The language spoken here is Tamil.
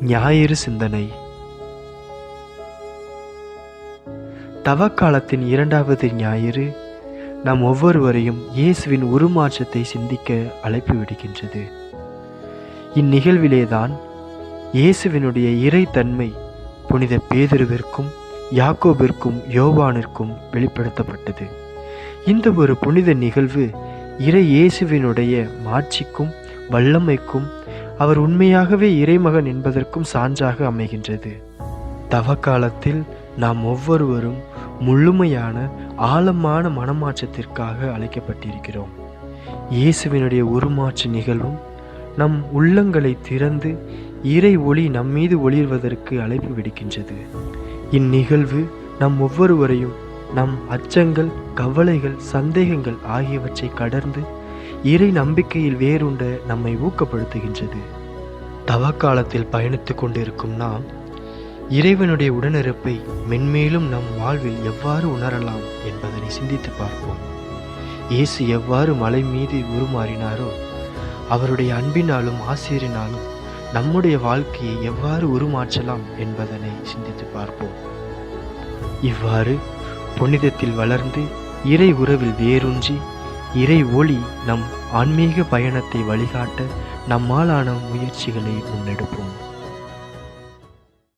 ஞாயிறு சிந்தனை. தவக்காலத்தின் இரண்டாவது ஞாயிறு நம் ஒவ்வொருவரையும் இயேசுவின் உருமாற்றத்தை சிந்திக்க அழைப்பு விடுக்கின்றது. இந்நிகழ்விலேதான் இயேசுவினுடைய இறைத்தன்மை புனித பேதுருவிற்கும் யாக்கோபிற்கும் யோவானிற்கும் வெளிப்படுத்தப்பட்டது. இந்த ஒரு புனித நிகழ்வு இறை இயேசுவினுடைய மாட்சிக்கும் வல்லமைக்கும் அவர் உண்மையாகவே இறைமகன் என்பதற்கும் சான்றாக அமைகின்றது. தவக்காலத்தில் நாம் ஒவ்வொருவரும் முழுமையான ஆழமான மனமாற்றத்திற்காக அழைக்கப்பட்டிருக்கிறோம். இயேசுவினுடைய உருமாற்று நிகழ்வும் நம் உள்ளங்களை திறந்து இறை ஒளி நம்மீது ஒளிர்வதற்கு அழைப்பு விடுக்கின்றது. இந்நிகழ்வு நம் ஒவ்வொருவரையும் நம் அச்சங்கள் கவலைகள் சந்தேகங்கள் ஆகியவற்றை கடந்து இறை நம்பிக்கையில் வேரூண்ட நம்மை ஊக்கப்படுத்துகின்றது. தவக்காலத்தில் பயணித்து கொண்டிருக்கும் நாம் இறைவனுடைய உடனிருப்பை மென்மேலும் நம் வாழ்வில் எவ்வாறு உணரலாம் என்பதனை சிந்தித்து பார்ப்போம். இயேசு எவ்வாறு மலை மீது உருமாறினாரோ அவருடைய அன்பினாலும் ஆசிரியனாலும் நம்முடைய வாழ்க்கையை எவ்வாறு உருமாற்றலாம் என்பதனை சிந்தித்து பார்ப்போம். இவ்வாறு புனிதத்தில் வளர்ந்து இறை உறவில் வேரூன்றி இறை ஒளி நம் ஆன்மீக பயணத்தை வழிகாட்ட நம்மாலான முயற்சிகளை முன்னெடுப்போம்.